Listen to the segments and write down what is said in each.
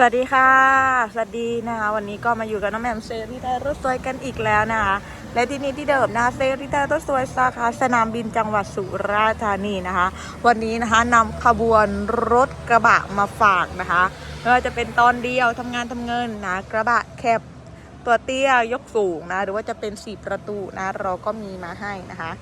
สวัสดีค่ะ สวัสดีนะคะ วันนี้ก็มาอยู่กับน้องแหม่มเซรีได้รถสวยกันอีกแล้วนะคะ และที่นี่ที่เดิมนะคะเซรีได้รถสวยสาขาสนามบินจังหวัดสุราษฎร์ธานีนะคะ วันนี้นะคะนำขบวนรถกระบะมาฝากนะคะไม่ว่าจะเป็นตอนเดียวทำงานทำเงินนะกระบะแคบตัวเตี้ยยกสูงนะ หรือว่าจะเป็นสี่ประตูนะ เราก็มีมาให้นะคะ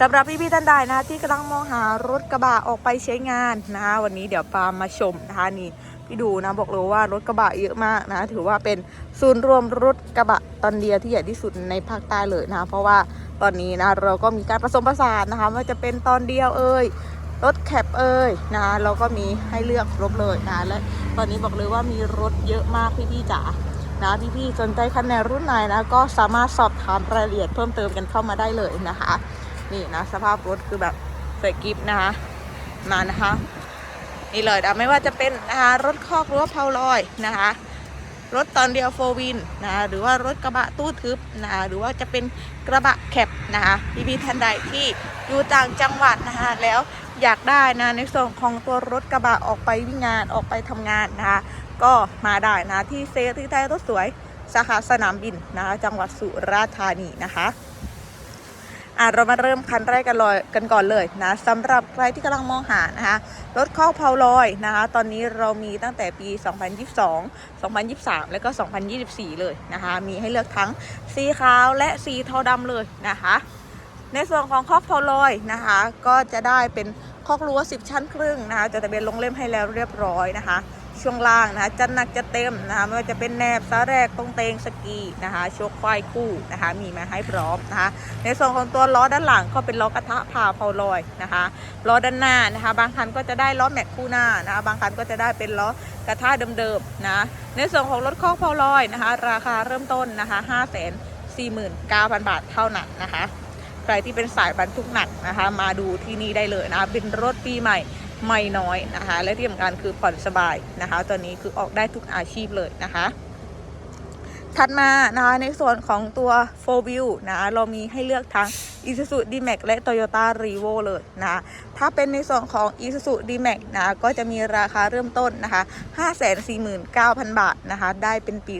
สำหรับพี่ๆท่านใดนะที่กำลังมองหารถกระบะออกไปใช้งานนะคะวันนี้เดี๋ยวปามาชมนะคะนี่พี่ดูนะบอกเลยว่ารถกระบะเยอะมากนะ ถือว่าเป็นศูนย์รวมรถกระบะตอนเดียวที่ใหญ่ที่สุดในภาคใต้เลยนะเพราะว่าตอนนี้นะเราก็มีการผสมผสานนะคะว่าจะเป็นตอนเดียวเอ่ยรถแคปเอ่ยนะคะเราก็มีให้เลือกครบเลยนะและตอนนี้บอกเลยว่ามีรถเยอะมากพี่ๆจ๋านะพี่ๆสนใจคันไหนรุ่นไหนนะก็สามารถสอบถามรายละเอียดเพิ่มเติมกันเข้ามาได้เลยนะคะ นี่นะ สภาพรถคือแบบสวยกิฟนะคะมานะคะ นี่เลยนะไม่ว่าจะเป็นนะคะรถคอกหรือว่าเพาลอยนะคะ รถตอนเดียวโฟวินนะคะหรือว่ารถกระบะตู้ทึบนะคะหรือว่าจะเป็นกระบะแคปนะคะพี่พี่ๆท่านใดที่อยู่ต่างจังหวัดนะคะแล้วอยากได้นะในส่วนของตัวรถกระบะออกไปวิ่งงานออกไปทำงานนะคะก็มาได้นะที่เซฟที่ไทยรถสวยสาขาสนามบินนะคะจังหวัดสุราษฎร์ธานีนะคะ อะเรามาเริ่มคันแรกกันเลยกันก่อนเลยนะสำหรับใครที่กำลังมองหานะคะรถคอกเพาลอยนะคะ ตอนนี้เรามีตั้งแต่ปี 2022 2023 แล้วก็ 2024 เลยนะคะ มีให้เลือกทั้งสีขาวและสีเทาดำเลยนะคะ ในส่วนของคอกเพาลอยนะคะ ก็จะได้เป็นคอกรั้ว 10 ชั้นครึ่งนะคะจะทะเบียนลงเล่มให้แล้วเรียบร้อยนะคะ ช่วงล่างนะคะจะหนักจะเต็มนะคะไม่ว่าจะเป็นแนบซาแรกตรงเตงสกีนะคะโชคควายคู่นะคะมีมาให้พร้อมนะคะในส่วนของตัวล้อด้านหลังก็เป็นล้อกระทะพาเพาลอยนะคะล้อด้านหน้านะคะ บางคันก็จะได้ล้อแม็กคู่หน้านะคะบางคันก็จะได้เป็นล้อกระทะเดิมๆนะในส่วนของรถคอกเพาลอยนะคะ ราคาเริ่มต้นนะคะ5 4 9 0 0 0 บาทเท่านั้นนะคะใครที่เป็นสายบรรทุกหนักนะคะ มาดูที่นี่ได้เลยนะคะเป็นรถปีใหม่ ไม่น้อยนะคะ และที่สำคัญคือผ่อนสบายนะคะตอนนี้คือออกได้ทุกอาชีพเลยนะคะ ถัดมานะคะในส่วนของตัว 4 Wheel นะเรามีให้เลือกทั้ง Isuzu D-Max และ Toyota Revo เลยนะถ้าเป็นในส่วนของ Isuzu D-Max นะก็จะมีราคาเริ่มต้นนะคะ 549,000 บาทนะคะได้เป็นปี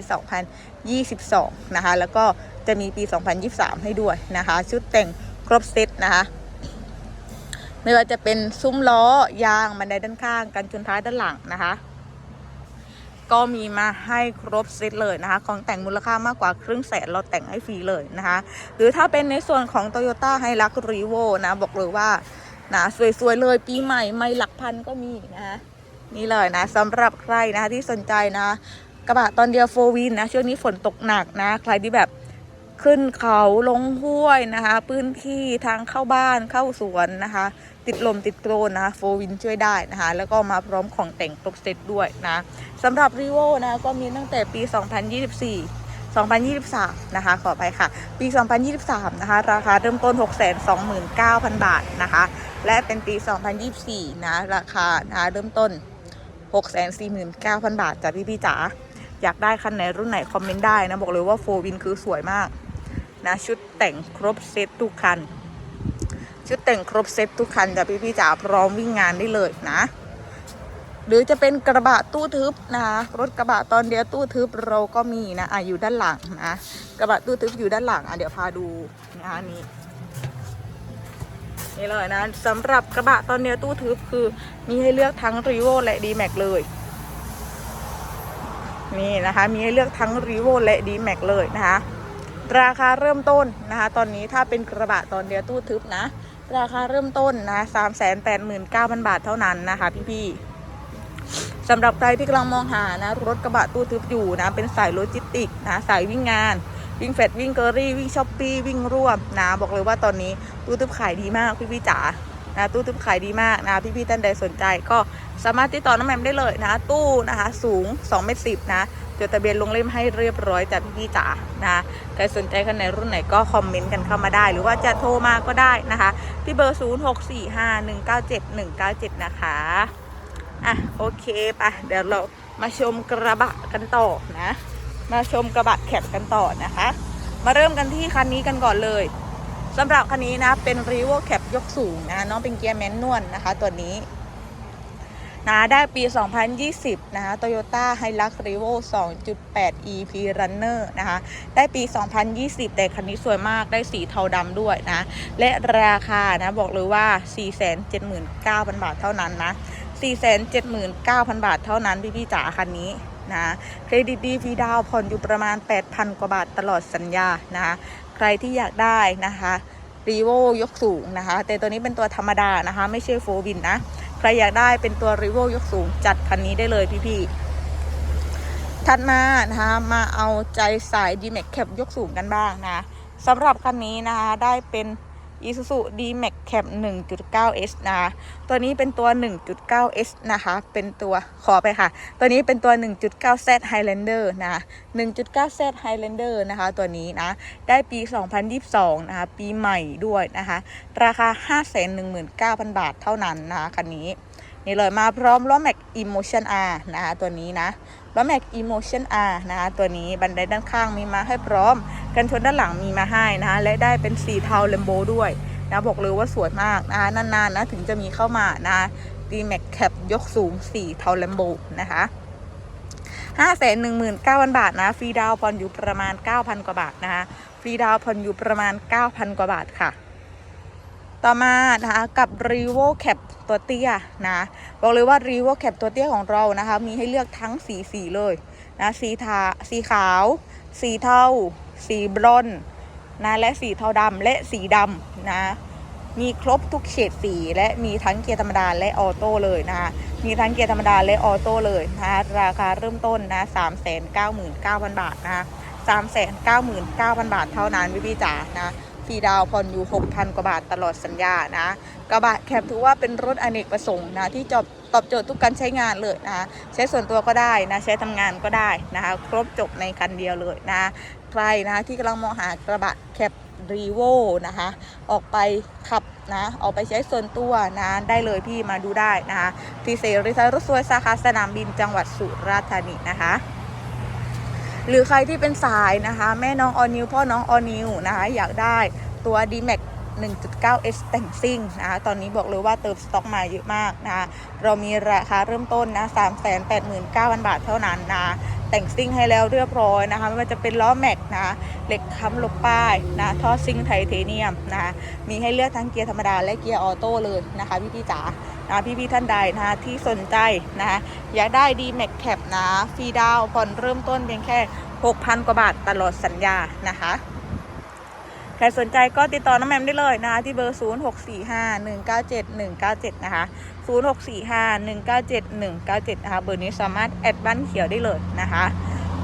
2022 นะคะแล้วก็จะมีปี 2023 ให้ด้วยนะคะ ชุดแต่งครบเซตนะคะ ไม่ว่าจะเป็นซุ้มล้อยางบันไดด้านข้าง กันชนท้ายด้านหลังนะคะ ก็มีมาให้ครบเซตเลยนะคะ ของแต่งมูลค่ามากกว่าครึ่งแสนเราแต่งให้ฟรีเลยนะคะ หรือถ้าเป็นในส่วนของ Toyota h i l u x r e v o นะ บอกเลยว่านะสวยๆเลยปีใหม่ไม่หลักพันก็มีนะคะนี่เลยนะสำหรับใครนะคะที่สนใจนะกระบะตอนเดียวโฟวินนะช่วงนี้ฝนตกหนักนะ ใครที่แบบ ขึ้นเขาลงห้วยนะคะ พื้นที่ทางเข้าบ้านเข้าสวนนะคะ ติดลมติดโคลนนะโฟวินช่วยได้นะคะ แล้วก็มาพร้อมของแต่งครบเซตด้วยนะสำหรับรีโวนะก็มีตั้งแต่ปี 2024 2023 นะคะ ขอไปค่ะ ปี 2023 นะคะ ราคาเริ่มต้น 629,000 บาทนะคะ และเป็นปี 2024 นะ ราคานะะเริ่มต้น 649,000 บาทจากพี่พี่ๆจ๋า อยากได้คันไหนรุ่นไหน คอมเมนต์ได้นะ บอกเลยว่าโฟวินคือสวยมาก นะ ชุดแต่งครบเซตทุกคัน ชุดแต่งครบเซตทุกคันจ้ะพี่พี่ๆจ๋าพร้อมวิ่งงานได้เลยนะ หรือจะเป็นกระบะตู้ทึบนะคะรถกระบะตอนเดียวตู้ทึบเราก็มีนะอะอยู่ด้านหลังนะกระบะตู้ทึบอยู่ด้านหลังอะเดี๋ยวพาดูนะนี่นี่เลยนะสำหรับกระบะตอนเดียวตู้ทึบคือมีให้เลือกทั้งรีโวและดีแม็กเลย นี่นะคะ มีให้เลือกทั้งรีโวและดีแม็กเลยนะคะ ราคาเริ่มต้นนะคะ ตอนนี้ถ้าเป็นกระบะตอนเดียวตู้ทึบนะ ราคาเริ่มต้นนะสามแสนแปดหมื่นเก้าพันบาทเท่านั้นนะคะพี่ๆสำหรับใครที่กำลังมองหานะ รถกระบะตู้ทึบอยู่นะ เป็นสายโลจิสติกนะสายวิ่งงานวิ่งเฟดวิ่งเกอรี่วิ่งช้อปปี้วิ่งร่วมนะบอกเลยว่าตอนนี้ตู้ทึบขายดีมากพี่พี่ๆจ๋านะตู้ทึบขายดีมากนะพี่พี่ๆท่านใดสนใจ ก็สามารถติดต่อน้องแมมได้เลยนะ ตู้นะคะ สูง2เมตรสินะจดทะเบียนลงเล่มให้เรียบร้อยจากพี่พี่ๆจ๋านะ ใครสนใจคันไหนรุ่นไหนก็คอมเมนต์กันเข้ามาได้ หรือว่าจะโทรมาก็ได้นะคะ ที่เบอร์ 0 6 4 5 1 9 7 1 9 7 นะคะ อะ โอเคปะเดี๋ยวเรามาชมกระบะกันต่อนะ มาชมกระบะแคปกันต่อนะคะ มาเริ่มกันที่คันนี้กันก่อนเลยสำหรับคันนี้นะเป็นรีโวแคปยกสูงนะน้องเป็นเกียร์แมนนวลนะคะ ตัวนี้ นะได้ปี 2020 นะคะ Toyota Hilux Revo 2.8 EP Runner นะคะ ได้ปี 2020 แต่คันนี้สวยมากได้สีเทาดำด้วยนะ และราคานะบอกเลยว่า 479,000 บาทเท่านั้นนะ 479,000 บาทเท่านั้นพี่พี่ๆจ๋าคันนี้นะเครดิตดีฟรีดาวผ่อนอยู่ประมาณ 8,000 กว่าบาทตลอดสัญญานะคะใครที่อยากได้นะคะรีโวยกสูงนะคะ แต่ตัวนี้เป็นตัวธรรมดานะคะ ไม่ใช่โฟวินนะ ใครอยากได้เป็นตัวรีโวยกสูงจัดคันนี้ได้เลยพี่พี่ๆถัดมานะคะมาเอาใจสาย d m a x Cap ยกสูงกันบ้างนะสำหรับคันนี้นะคะได้เป็น Isuzu D-Max Cap 1.9S นะคะตัวนี้เป็นตัว 1.9S นะคะ เป็นตัวขอไปค่ะ ตัวนี้เป็นตัว 1.9Z Highlander นะ 1.9Z Highlander นะคะ ตัวนี้นะ ได้ปี 2022 นะคะ ปีใหม่ด้วยนะคะ ราคา 519,000 บาทเท่านั้นนะคะคันนี้ นี่เลยมาพร้อมล้อแม็ก Emotion R นะคะตัวนี้นะล้อแม็ก Emotion R นะคะตัวนี้บันไดด้านข้างมีมาให้พร้อม กันชนด้านหลังมีมาให้นะคะและได้เป็นสีเทาเลมโบด้วยนะบอกเลยว่าสวยมากนะคะนานๆนะถึงจะมีเข้ามานะดีแม็กแคปยกสูงสีเทาเลมโบนะคะห้าแสนหนึ่งหมื่นเก้าพันบาทนะฟรีดาวน์ผ่อนอยู่ประมาณเก้าพันกว่าบาทนะคะฟรีดาวน์ผ่อนอยู่ประมาณเก้าพันกว่าบาทค่ะ ต่อมานะคะกับ r e v o Cap ตัวเตี้ยนะบอกเลยว่า r e v o Cap ตัวเตี้ยของเรานะคะ มีให้เลือกทั้งสีสีเลยนะสีทาสีขาว สีเทาสีบรอนนะและสีเทาดำและสีดำนะมีครบทุกเฉดสีและมีทั้งเกียร์ธรรมดาและออโต้เลยนะคะมีทั้งเกียร์ธรรมดาและออโต้เลยนะคะราคาเริ่มต้นนะสามแสนเก้าหมื่นเก้าพันบาทนะคะสามแสนเก้าหมื่นเก้าพันบาทเท่านั้นพี่พี่จ๋านะ ฟรีดาวผ่อนอยู่หกพันกว่าบาทตลอดสัญญานะกระบะแคปถือว่าเป็นรถอเนกประสงค์นะที่จอบตอบโจทย์ทุกการใช้งานเลยนะใช้ส่วนตัวก็ได้นะใช้ทำงานก็ได้นะคะครบจบในคันเดียวเลยนะใครนะคะที่กำลังมองหากระบะแคปรีโวนะคะออกไปขับนะออกไปใช้ส่วนตัวนะได้เลยพี่มาดูได้นะคะที่เซริไทยรถสวยสาขาสนามบินจังหวัดสุราษฎร์ธานีนะคะ หรือใครที่เป็นสายนะคะ แม่น้องออนิวพ่อน้องออนิวนะคะ อยากได้ตัว d m a x 1.9S แต่งซิ่งนะคะตอนนี้บอกเลยว่าเติมสต็อกมาเยอะมากนะคะเรามีราคาเริ่มต้นนะ 389,000 บาทเท่านั้นนะ แต่งซิ่งให้แล้วเรียบร้อยนะคะไม่ว่าจะเป็นล้อแม็กนะเหล็กค้ำลบป้ายนะท่อซิ่งไทเทเนียมนะคะมีให้เลือกทั้งเกียร์ธรรมดาและเกียร์ออโต้เลยนะคะพี่พี่จ๋านะพี่พี่ท่านใดนะคะที่สนใจนะคะอยากได้ดีแม็กแคปนะฟรีดาวผ่อนเริ่มต้นเพียงแค่ 6,000 กว่าบาทตลอดสัญญานะคะใครสนใจก็ติดต่อน้องแมมได้เลยนะคะที่เบอร์ 0645 197 197 นะคะ 0645 197 197นะคะเบอร์นี้สามารถแอดบ้านเขียวได้เลยนะคะ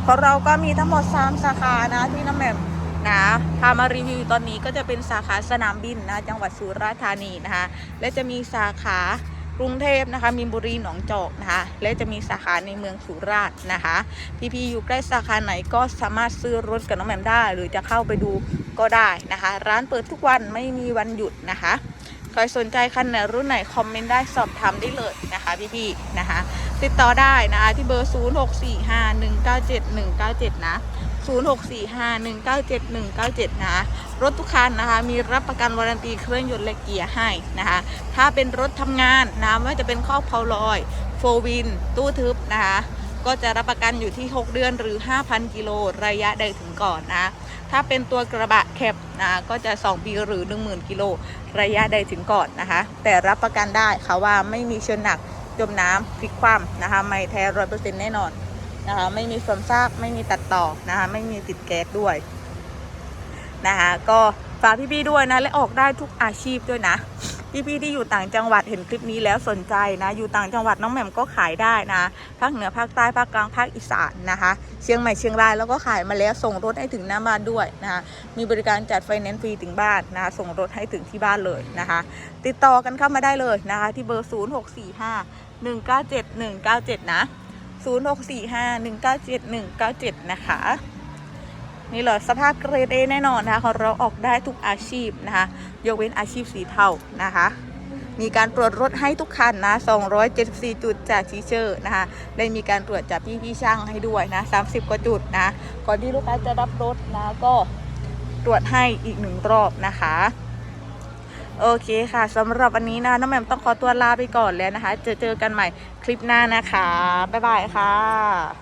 ของเราก็มีทั้งหมด 3 สาขานะที่น้องแม่มนะพามารีวิวตอนนี้ก็จะเป็นสาขาสนามบินนะจังหวัดสุราษฎร์ธานีนะคะ และจะมีสาขากรุงเทพนะคะมีนบุรีหนองจอกนะคะ และจะมีสาขาในเมืองสุราษฎร์นะคะพี่ๆอยู่ใกล้สาขาไหนก็สามารถซื้อรถกับน้องแหม่มได้ หรือจะเข้าไปดูก็ได้นะคะ ร้านเปิดทุกวันไม่มีวันหยุดนะคะ ใครสนใจคันไหนรุ่นไหนคอมเมนต์ได้สอบถามได้เลยนะคะพี่ๆนะคะ ติดต่อได้นะคะที่เบอร์ 0645197197 นะ 0645197197 นะ รถทุกคันนะคะ มีรับประกันวารันตีเครื่องยนต์และเกียร์ให้นะคะ ถ้าเป็นรถทำงานนะไม่ว่าจะเป็นครอบเพาลอยโฟวิน ตู้ทึบนะคะ ก็จะรับประกันอยู่ที่ 6 เดือนหรือ 5,000 กิโลระยะใดถึงก่อนนะ ถ้าเป็นตัวกระบะแคปนะก็จะ 2 ปีหรือ 10,000 กิโลระยะใดถึงก่อนนะคะ แต่รับประกันได้ค่ะว่าไม่มีเชิญหนักจมน้ำพลิกคว่ำนะคะ ไม่แท้ร้อยเปอร์เซ็นต์แน่นอนนะคะ ไม่มีส่วนซากไม่มีตัดต่อนะคะ ไม่มีติดแก๊สด้วยนะคะ ก็ฝากพี่ๆด้วยนะ และออกได้ทุกอาชีพด้วยนะ พี่ๆที่อยู่ต่างจังหวัดเห็นคลิปนี้แล้วสนใจนะ อยู่ต่างจังหวัดน้องแหม่มก็ขายได้นะภาคเหนือภาคใต้ภาคกลางภาคอีสานนะคะ เชียงใหม่เชียงรายแล้วก็ขายมาแล้วส่งรถให้ถึงหน้าบ้านด้วยนะคะมีบริการจัดไฟแนนซ์ฟรีถึงบ้านนะคะส่งรถให้ถึงที่บ้านเลยนะคะ ติดต่อกันเข้ามาได้เลยนะคะ ที่เบอร์ 0645 197 197 นะ 0645 197 197 นะคะ นี่เลยสภาพเกรดเอแน่นอนนะคะของเราออกได้ทุกอาชีพนะคะยกเว้นอาชีพสีเทานะคะ มีการตรวจรถให้ทุกคันนะ 274 จุดจากทีเชอร์นะคะ ได้มีการตรวจจากพี่พี่ช่างให้ด้วยนะ 30 กว่าจุดนะ ก่อนที่ลูกค้าจะรับรถนะก็ตรวจให้อีกหนึ่งรอบนะคะ โอเคค่ะสำหรับวันนี้นะน้องแหม่มต้องขอตัวลาไปก่อนแล้วนะคะเจอเจอกันใหม่คลิปหน้านะคะ บ๊ายบายค่ะ